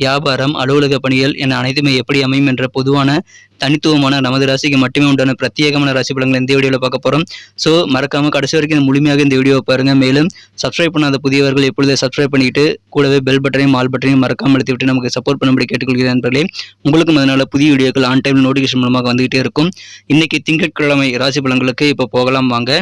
வியாபாரம் அலுவலக பணிகள் என அனைத்துமே எப்படி அமையும் என்ற பொதுவான தனித்துவமான நமது ராசிக்கு மட்டுமே உண்டான பிரத்யேகமான ராசி பலன்கள் இந்த வீடியோவில் பார்க்க போகிறோம் ஸோ மறக்காம கடைசி வரைக்கும் முழுமையாக இந்த வீடியோவை பாருங்க. மேலும் சப்ஸ்கிரைப் பண்ணாத புதியவர்கள் எப்பொழுது சப்ஸ்கிரைப் பண்ணிட்டு கூடவே பெல் பட்டனையும் ஆல் பட்டனையும் மறக்காமல் அழுத்தி விட்டு நமக்கு சப்போர்ட் பண்ணும்படி கேட்டுக்கொள்கிறேன் நண்பர்களே. உங்களுக்கும் அதனால புதிய வீடியோக்கள் ஆன் டைம் நோட்டிஃபிகேஷன் மூலமாக வந்துகிட்டே இருக்கும். இன்னைக்கு திங்கட்கிழமை ராசி பலன்களுக்கு இப்போ போகலாம் வாங்க.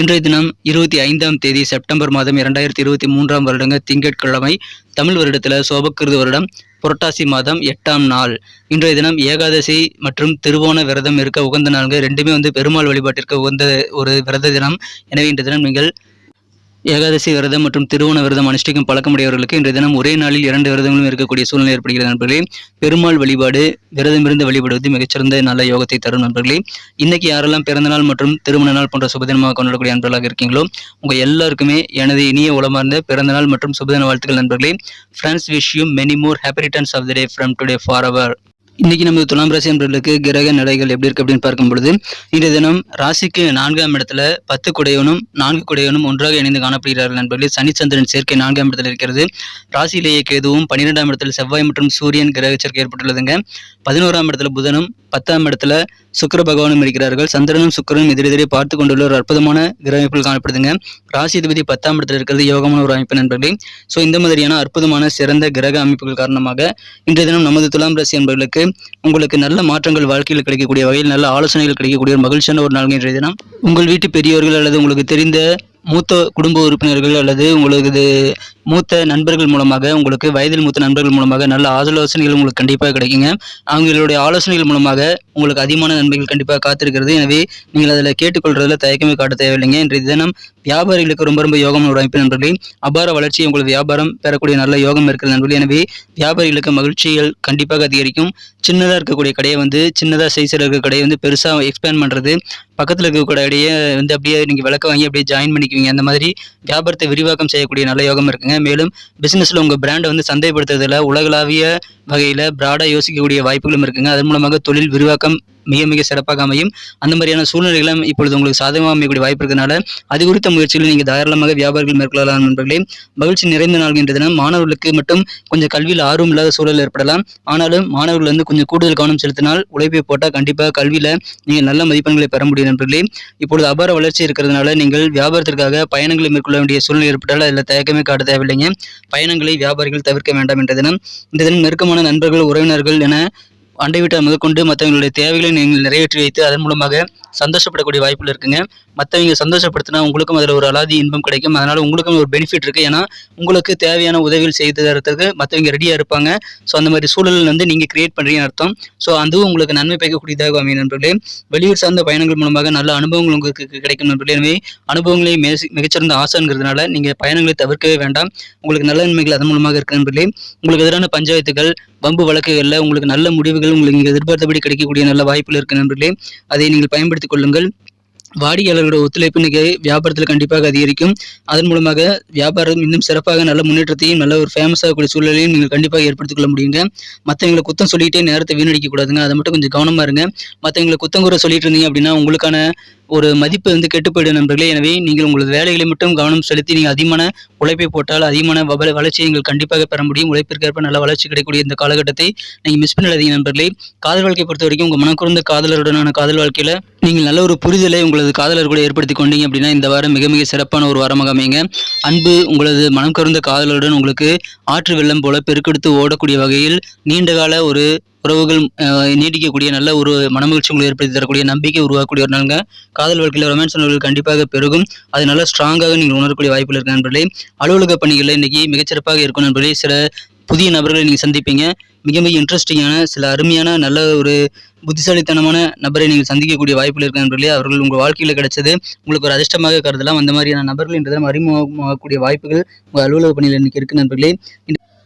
இன்றைய தினம் இருபத்தி ஐந்தாம் தேதி செப்டம்பர் மாதம் இரண்டாயிரத்தி இருபத்தி மூன்றாம் வருடங்க திங்கட்கிழமை தமிழ் வருடத்தில் சோபக்கிருது வருடம் புரட்டாசி மாதம் எட்டாம் நாள். இன்றைய தினம் ஏகாதசி மற்றும் திருவோண விரதம் இருக்க உகந்த நாள்கள் ரெண்டுமே வந்து பெருமாள் வழிபாட்டிற்கு உகந்த ஒரு விரத தினம். எனவே இன்றைய தினம் நீங்கள் ஏகாதசி விரதம் மற்றும் திருவோண விரதம் அனுஷ்டிக்கும் பழக்கமுடையவர்களுக்கு இன்றைய தினம் ஒரே நாளில் இரண்டு விரதங்களும் இருக்கக்கூடிய சூழ்நிலை ஏற்படுகிறது நண்பர்களே. பெருமாள் வழிபாடு விரதமிருந்து வழிபடுவது மிகச்சிறந்த நல்ல யோகத்தை தரும் நண்பர்களே. இன்னைக்கு யாரெல்லாம் பிறந்த நாள் மற்றும் திருமண நாள் போன்ற சுபதினமாக கொண்டாடக்கூடிய நண்பர்களாக இருக்கீங்களோ உங்க எல்லாருக்குமே எனது இனிய உளமார்ந்த பிறந்த நாள் மற்றும் சுபதின வாழ்த்துக்கள் நண்பர்களே. Friends wish you many more happy returns of the day from today for our இன்னைக்கு நமது துலாம் ராசி நண்பர்களுக்கு கிரக நிலைகள் எப்படி இருக்கு அப்படின்னு பார்க்கும் பொழுது இந்த தினம் ராசிக்கு நான்காம் இடத்துல பத்து குடையவனும் நான்கு குடையவனும் ஒன்றாக இணைந்து காணப்படுகிறார்கள் நண்பர்களே. சனிச்சந்திரன் சேர்க்கை நான்காம் இடத்துல இருக்கிறது. ராசியிலேயே கேதுவும் பன்னிரெண்டாம் இடத்துல செவ்வாய் மற்றும் சூரியன் கிரக சேர்க்கை ஏற்பட்டுள்ளதுங்க. பதினோராம் இடத்துல புதனும் பத்தாம் இடத்துல சுக்கர பகவானும் இருக்கிறார்கள். சந்திரனும் சுக்கரனும் எதிரெதிரே பார்த்து கொண்டுள்ள ஒரு அற்புதமான கிரக அமைப்புகள் காணப்படுதுங்க. ராசி அதிபதி பத்தாம் இடத்துல இருக்கிறது யோகமான ஒரு அமைப்பு நண்பர்களே. ஸோ இந்த மாதிரியான அற்புதமான சிறந்த கிரக அமைப்புகள் காரணமாக இன்றைய தினம் நமது துலாம் ராசி என்பவர்களுக்கு உங்களுக்கு நல்ல மாற்றங்கள் வாழ்க்கையில் கிடைக்கக்கூடிய வகையில் நல்ல ஆலோசனைகள் கிடைக்கக்கூடிய ஒரு மகிழ்ச்சியான ஒரு நாள் இன்றைய தினம். உங்கள் வீட்டு பெரியவர்கள் அல்லது உங்களுக்கு தெரிந்த மூத்த குடும்ப உறுப்பினர்கள் அல்லது உங்களுக்கு மூத்த நண்பர்கள் மூலமாக உங்களுக்கு வயதில் மூத்த நண்பர்கள் மூலமாக நல்ல ஆலோசனைகள் உங்களுக்கு கண்டிப்பாக கிடைக்குங்க. அவங்களுடைய ஆலோசனைகள் மூலமாக உங்களுக்கு அதிகமான நன்மைகள் கண்டிப்பாக காத்திருக்கிறது. எனவே நீங்கள் அதில் கேட்டுக்கொள்றதுல தயக்கமே காட்ட தேவையில்லைங்க. இன்றைய தினம் வியாபாரிகளுக்கு ரொம்ப ரொம்ப யோகம் ஒரு அமைப்பு நண்பர்களே. அபார வளர்ச்சி உங்களுக்கு வியாபாரம் பெறக்கூடிய நல்ல யோகம் இருக்கிறது நண்பர்களே. எனவே வியாபாரிகளுக்கு மகிழ்ச்சிகள் கண்டிப்பாக அதிகரிக்கும். சின்னதாக இருக்கக்கூடிய கடையை வந்து சின்னதாக சைஸில் இருக்கிற கடையை வந்து பெருசாக எக்ஸ்பேண்ட் பண்ணுறது பக்கத்தில் இருக்கக்கூடிய கடையை வந்து அப்படியே நீங்கள் விளக்க வாங்கி அப்படியே ஜாயின் பண்ணிக்குவீங்க. அந்த மாதிரி வியாபாரத்தை விரிவாக்கம் செய்யக்கூடிய நல்ல யோகம் இருக்குங்க. மேலும் பிசினஸ்ல உங்க பிராண்டை வந்து சந்தைப்படுத்துறதுல உலகளாவிய வகையில பிராடா யோசிக்கக்கூடிய வாய்ப்புகளும் இருக்குங்க. அதன் மூலமாக தொழில் விரிவாக்கம் மிக மிக சிறப்பாக அமையும். அந்த மாதிரியான சூழ்நிலைகளும் இப்பொழுது உங்களுக்கு சாதகமாக அமையக்கூடிய வாய்ப்பு இருக்கிறதுனால அது குறித்த முயற்சிகளை நீங்கள் தாராளமாக வியாபாரிகள் மேற்கொள்ளலாம் நண்பர்களே. மகிழ்ச்சி நிறைந்த நாள் என்ற தினம். மாணவர்களுக்கு மட்டும் கொஞ்சம் கல்வியில் ஆர்வம் இல்லாத சூழல் ஏற்படலாம். ஆனாலும் மாணவர்கள் வந்து கொஞ்சம் கூடுதல் கவனம் செலுத்தினால் உழைப்பை போட்டால் கண்டிப்பாக கல்வியில் நீங்கள் நல்ல மதிப்பெண்களை பெற முடியும் நண்பர்களே. இப்பொழுது அபார வளர்ச்சி இருக்கிறதுனால நீங்கள் வியாபாரத்திற்காக பயணங்களை மேற்கொள்ள வேண்டிய சூழ்நிலை ஏற்பட்டால் அதில் தயக்கமே காட்ட தேவையில்லைங்க. பயணங்களை வியாபாரிகள் தவிர்க்க வேண்டாம் என்ற தினம். இந்த தினம் நெருக்கமான நண்பர்கள் உறவினர்கள் என அண்டை வீட்டார் முதற்கொண்டு மற்றவங்களுடைய தேவைகளை நீங்கள் நிறைவேற்றி வைத்து அதன் மூலமாக சந்தோஷப்படக்கூடிய வாய்ப்புகள் இருக்குங்க. மற்றவங்க சந்தோஷப்படுத்தினா உங்களுக்கும் அதில் ஒரு அலாதி இன்பம் கிடைக்கும். அதனால் உங்களுக்கும் ஒரு பெனிஃபிட் இருக்குது ஏன்னா உங்களுக்கு தேவையான உதவிகள் செய்து தரத்துக்கு மற்றவங்க ரெடியாக இருப்பாங்க. ஸோ அந்த மாதிரி சூழல் வந்து நீங்கள் கிரியேட் பண்ணுறீங்கன்னு அர்த்தம். ஸோ அதுவும் உங்களுக்கு நன்மை பயக்கக்கூடியதாக அமையும் நண்பர்களே. வெளியூர் சார்ந்த பயணங்கள் மூலமாக நல்ல அனுபவங்கள் உங்களுக்கு கிடைக்கும் நண்பர்களே. எனவே அனுபவங்களை மிக- மிகச்சிறந்த ஆசைங்கிறதுனால நீங்கள் பயணங்களை தவிர்க்கவே வேண்டாம். உங்களுக்கு நல்ல நன்மைகள் அதன் மூலமாக இருக்கு நண்பர்களே. உங்களுக்கு எதிரான பஞ்சாயத்துகள் வம்பு வழக்குகளில் உங்களுக்கு நல்ல முடிவுகள் உங்களுக்கு நீங்கள் எதிர்பார்த்தபடி கிடைக்கக்கூடிய நல்ல வாய்ப்புகள் இருக்கு நண்பர்களே. அதை நீங்கள் பயன்படுத்திக் கொள்ளுங்கள். வாடிக்கையாளர்களோட ஒத்துழைப்பு இன்னைக்கு வியாபாரத்தில் கண்டிப்பாக அதிகரிக்கும். அதன் மூலமாக வியாபாரம் இன்னும் சிறப்பாக நல்ல முன்னேற்றத்தையும் நல்ல ஒரு ஃபேமஸ் ஆகக்கூடிய சூழலையும் நீங்கள் கண்டிப்பாக ஏற்படுத்திக் கொள்ள முடியுங்க. மற்றவங்களை குத்தம் சொல்லிட்டே நேரத்தை வீணடிக்க கூடாதுங்க. அதை மட்டும் கொஞ்சம் கவனமாக இருங்க. மற்றவங்களை குத்தம் கூற சொல்லிட்டு இருந்தீங்க அப்படின்னா உங்களுக்கான ஒரு மதிப்பு வந்து கெட்டு போயிடும் நண்பர்களே. எனவே நீங்கள் உங்களது வேலைகளை மட்டும் கவனம் செலுத்தி நீங்கள் அதிகமான உழைப்பை போட்டால் அதிகமான வள- வளர்ச்சியை நீங்கள் கண்டிப்பாக பெற முடியும். உழைப்பிற்கேற்ப நல்ல வளர்ச்சி கிடைக்கக்கூடிய இந்த காலகட்டத்தை நீங்கள் மிஸ் பண்ணாதீங்க நண்பர்களே. காதல் வாழ்க்கை பொறுத்த வரைக்கும் உங்கள் மனக்குறந்த காதலருடனான காதல் வாழ்க்கையில் நீங்கள் நல்ல ஒரு புரிதலை உங்களது காதலர் கூட ஏற்படுத்தி கொண்டீங்க அப்படின்னா இந்த வாரம் மிக மிக சிறப்பான ஒரு வாரமாக அமைங்க அன்பு உங்களது மனம் கருந்த காதலருடன் உங்களுக்கு ஆற்று வெள்ளம் போல பெருக்கெடுத்து ஓடக்கூடிய வகையில் நீண்டகால ஒரு உறவுகள் நீடிக்கக்கூடிய நல்ல ஒரு மனமகிழ்ச்சி உங்களை ஏற்படுத்தி தரக்கூடிய நம்பிக்கை உருவாக்கக்கூடிய ஒரு நாளுங்க. காதல் வாழ்க்கையில் ரொமான்ஸ் உணர்வுகள் கண்டிப்பாக பெருகும். அது நல்லா ஸ்ட்ராங்காக நீங்கள் உணரக்கூடிய வாய்ப்புகள் இருக்கு நண்பர்களே. அலுவலக பணிகளில் இன்னைக்கு மிகச்சிறப்பாக இருக்கும் நண்பர்களே. சில புதிய நபர்களை நீங்கள் சந்திப்பீங்க. மிக மிக இன்ட்ரெஸ்டிங்கான சில அருமையான நல்ல ஒரு புத்திசாலித்தனமான நபரை நீங்கள் சந்திக்கக்கூடிய வாய்ப்புகள் இருக்க நண்பர்களே. அவர்கள் உங்கள் வாழ்க்கையில் கிடைச்சது உங்களுக்கு ஒரு அதிர்ஷ்டமாக கருதலாம். அந்த மாதிரியான நபர்கள் இன்று தினம் அறிமுகமாகக்கூடிய வாய்ப்புகள் உங்கள் அலுவலக பணியில் இன்னைக்கு இருக்கு நண்பர்களே.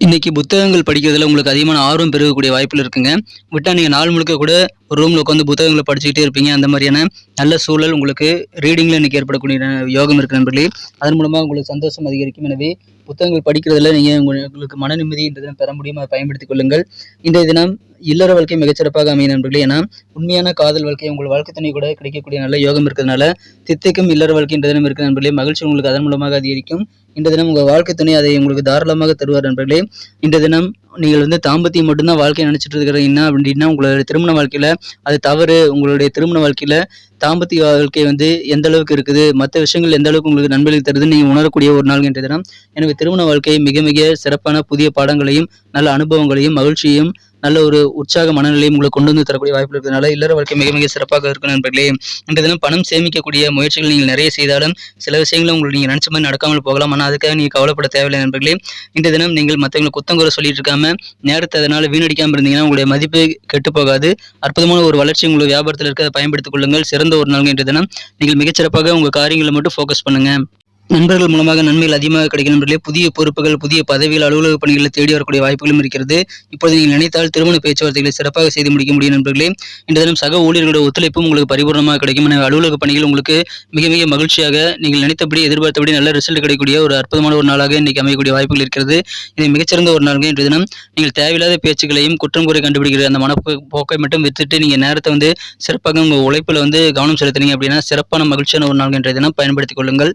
இன்றைக்கி புத்தகங்கள் படிக்கிறதுல உங்களுக்கு அதிகமான ஆர்வம் பெருகக்கூடிய வாய்ப்பில் இருக்குங்க. விட்டா நீங்கள் நாள் முழுக்க கூட ஒரு ரூமில் உட்காந்து புத்தகங்களை படிச்சுக்கிட்டே இருப்பீங்க. அந்த மாதிரியான நல்ல சூழல் உங்களுக்கு ரீடிங்கில் இன்றைக்கி ஏற்படக்கூடிய யோகம் இருக்கு நண்பர்களே. அதன் மூலமாக உங்களுக்கு சந்தோஷம் அதிகரிக்கும். எனவே புத்தகங்கள் படிக்கிறதுல நீங்கள் உங்களுக்கு மன நிம்மதி பெற முடியும் அதை பயன்படுத்திக் கொள்ளுங்கள். இன்றைய தினம் இல்லற வாழ்க்கை மிகச்சிறப்பாக அமையும் நண்பர்களே. ஏன்னா உண்மையான காதல் வாழ்க்கை உங்கள் வாழ்க்கை துணை கூட கிடைக்கக்கூடிய நல்ல யோகம் இருக்கிறதுனால தித்தைக்கும் இல்லற வாழ்க்கை இந்த தினம் இருக்கிற நண்பர்களே. மகிழ்ச்சி உங்களுக்கு அதன் மூலமாக அதிகரிக்கும். இந்த தினம் உங்கள் வாழ்க்கை துணை அதை உங்களுக்கு தாராளமாக தருவார் நண்பர்களே. இந்த தினம் நீங்கள் வந்து தாம்பத்தியம் மட்டும்தான் வாழ்க்கையை நினச்சிட்டு இருக்கிறீங்க அப்படின்னா உங்களுடைய திருமண வாழ்க்கையில் அது தவறு. உங்களுடைய திருமண வாழ்க்கையில் தாம்பத்திய வாழ்க்கை வந்து எந்த அளவுக்கு இருக்குது மற்ற விஷயங்கள் எந்த அளவுக்கு உங்களுக்கு நண்பர்களுக்கு தருதுன்னு நீங்கள் உணரக்கூடிய ஒரு நாள் என்ற தினம். எனவே திருமண வாழ்க்கை மிக மிக சிறப்பான புதிய பாடங்களையும் நல்ல அனுபவங்களையும் மகிழ்ச்சியையும் நல்ல ஒரு உற்சாக மனநிலையும் உங்களுக்கு கொண்டு வந்து தரக்கூடிய வாய்ப்பு இருக்கிறதுனால இல்லற வாழ்க்கை மிக மிக சிறப்பாக இருக்கும் நண்பர்களே. இந்த தினம் பணம் சேமிக்கக்கூடிய முயற்சிகள் நீங்கள் நிறைய செய்தாலும் சில விஷயங்களும் உங்களுக்கு நீங்கள் நினச்ச மாதிரி நடக்காமல் போகலாம். ஆனால் அதுக்காக நீங்கள் கவலைப்பட தேவையில்லை நண்பர்களே. இந்த தினம் நீங்கள் மற்றவங்களை குத்தங்குறை சொல்லிட்டு இருக்காம நேரத்தை அதனால் வீணடிக்காமல் இருந்தீங்கன்னா உங்களுடைய மதிப்பு கெட்டு போகாது. அற்புதமான ஒரு வளர்ச்சி உங்கள் வியாபாரத்தில் இருக்க அதை பயன்படுத்திக் கொள்ளுங்கள். சிறந்த ஒரு நாள் என்ற தினம். நீங்கள் மிகச்சிறப்பாக உங்கள் காரியங்களை மட்டும் ஃபோக்கஸ் பண்ணுங்கள் நண்பர்கள் மூலமாக நன்மைகள் அதிகமாக கிடைக்கும் நண்பர்களே. புதிய பொறுப்புகள் புதிய பதவிகள் அலுவலக பணிகளை தேடி வரக்கூடிய வாய்ப்புகளும் இருக்கிறது. இப்போது நீங்கள் நினைத்தால் திருமண பேச்சுவார்த்தைகளை சிறப்பாக செய்து முடிக்க முடியும் நண்பர்களே. இந்த தினம் சக ஊழியர்களுடைய ஒத்துழைப்பும் உங்களுக்கு பரிபூர்ணமாக கிடைக்கும். எனவே அலுவலக பணிகள் உங்களுக்கு மிக மிக மகிழ்ச்சியாக நீங்கள் நினைத்தபடி எதிர்பார்த்தபடி நல்ல ரிசல்ட் கிடைக்கக்கூடிய ஒரு அற்புதமான ஒரு நாளாக இன்னைக்கு அமையக்கூடிய வாய்ப்புகள் இருக்கிறது. இது மிகச்சிறந்த ஒரு நாளுங்க இன்றைய தினம் நீங்கள் தேவையில்லாத பேச்சுக்களையும் குற்றம் குறை கண்டுபிடிக்கிற அந்த மனப்போ போக்கை மட்டும் வித்துட்டு நீங்கள் நேரத்தை வந்து சிறப்பாக உங்கள் உழைப்பில் வந்து கவனம் செலுத்துனீங்க அப்படின்னா சிறப்பான மகிழ்ச்சியான ஒரு நாள் இன்றைய தினம் பயன்படுத்திக் கொள்ளுங்கள்.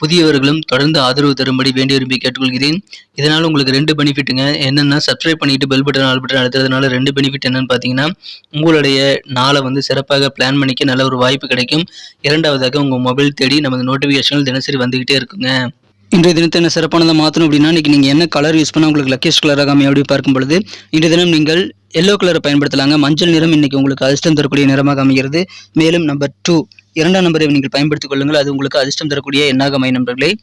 புதியவர்களும் தொடர்ந்து ஆதரவு தரும்படி வேண்டி விரும்பி கேட்டுக்கொள்கிறேன். இதனால் உங்களுக்கு ரெண்டு பெனிஃபிட்டுங்க என்னென்னா சப்ஸ்கிரைப் பண்ணிட்டு பெல் பட்டன் ஆல் பட்டன் அழுத்துறதுனால ரெண்டு பெனிஃபிட் என்னன்னு பார்த்தீங்கன்னா உங்களுடைய நாளை வந்து சிறப்பாக பிளான் பண்ணிக்க நல்ல ஒரு வாய்ப்பு கிடைக்கும். இரண்டாவதாக உங்கள் மொபைல் தேடி நமது நோட்டிஃபிகேஷன்கள் தினசரி வந்துகிட்டே இருக்குங்க. இன்றைய தினத்தை என்ன சிறப்பானதை மாற்றணும் அப்படின்னா இன்றைக்கி நீங்கள் என்ன கலர் யூஸ் பண்ணால் உங்களுக்கு லக்கேஸ்ட் கலராக அமையும் அப்படி பார்க்கும் பொழுது இன்றைய தினம் நீங்கள் எல்லோ கலரை பயன்படுத்தலாங்க. மஞ்சள் நிறம் இன்னைக்கு உங்களுக்கு அதிர்ஷ்டம் தரக்கூடிய நிறமாக அமைகிறது மேலும் நம்பர் டூ இரண்டாம் நம்பரை நீங்கள் பயன்படுத்திக் கொள்ளுங்கள். அது உங்களுக்கு அதிர்ஷ்டம் தரக்கூடிய எண்ணாக மை நண்பர்களே.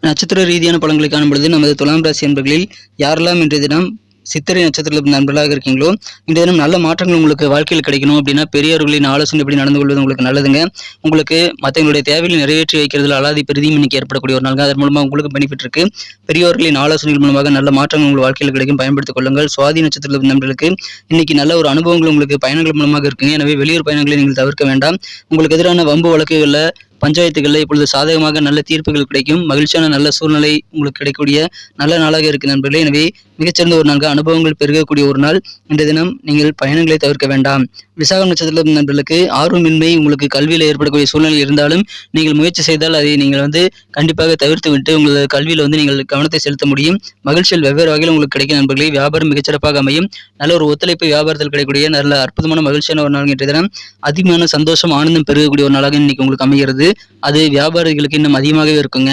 நட்சத்திர ரீதியான பலன்களை காணும் பொழுது நமது துலாம் ராசி என்பர்களில் யாரெல்லாம் இன்றைய தினம் சித்திரை நட்சத்திரத்தில் நண்பர்களாக இருக்கீங்களோ இந்த தினம் நல்ல மாற்றங்கள் உங்களுக்கு வாழ்க்கையில் கிடைக்கணும் அப்படின்னா பெரியவர்களின் ஆலோசனை எப்படி நடந்து கொள்வது உங்களுக்கு நல்லதுங்க. உங்களுக்கு மற்றவங்களுடைய தேவைகளை நிறைவேற்றி வைக்கிறதுல அலாதி பெரிதும் இன்னைக்கு ஏற்படக்கூடிய ஒரு நாள் அதன் மூலமாக உங்களுக்கு பெனிஃபிட் இருக்கு. பெரியவர்களின் ஆலோசனைகள் மூலமாக நல்ல மாற்றங்கள் உங்கள் வாழ்க்கையில் கிடைக்கும். பயன்படுத்திக் கொள்ளுங்கள். சுவாதி நட்சத்திரத்தில் நண்பர்களுக்கு இன்னைக்கு நல்ல ஒரு அனுபவங்கள் உங்களுக்கு பயணங்கள் மூலமாக இருக்குங்க. எனவே வெளியூர் பயணங்களை நீங்கள் தவிர்க்க வேண்டாம். உங்களுக்கு எதிரான வம்பு வழக்குகளில் பஞ்சாயத்துகளில் இப்பொழுது சாதகமாக நல்ல தீர்ப்புகள் கிடைக்கும். மகிழ்ச்சியான நல்ல சூழ்நிலை உங்களுக்கு கிடைக்கக்கூடிய நல்ல நாளாக இருக்கு நண்பர்களே. எனவே மிகச்சிறந்த ஒரு நாளாக அனுபவங்கள் பெருகக்கூடிய ஒரு நாள். இந்த தினம் நீங்கள் பயணங்களை தவிர்க்க வேண்டாம். விசாகம் நட்சத்திரம் நண்பர்களுக்கு ஆர்வமின்மை உங்களுக்கு கல்வியில் ஏற்படக்கூடிய சூழ்நிலை இருந்தாலும் நீங்கள் முயற்சி செய்தால் அதை நீங்கள் வந்து கண்டிப்பாக தவிர்த்து விட்டு உங்களது கல்வியில் வந்து நீங்கள் கவனத்தை செலுத்த முடியும். மகிழ்ச்சியில் வெவ்வேறு வகையில் உங்களுக்கு கிடைக்கும் நண்பர்களே வியாபாரம் மிகச்சிறப்பாக அமையும். நல்ல ஒரு ஒத்துழைப்பு வியாபாரத்தில் கிடைக்கக்கூடிய நல்ல அற்புதமான மகிழ்ச்சியான ஒரு நாள் இன்றைய தினம். அதிகமான சந்தோஷம் ஆனந்தம் பெருகக்கூடிய ஒரு நாளாக இன்னைக்கு உங்களுக்கு அமைகிறது. அது வியாபாரிகளுக்கு இன்னும் அதிகமாகவே இருக்குங்க.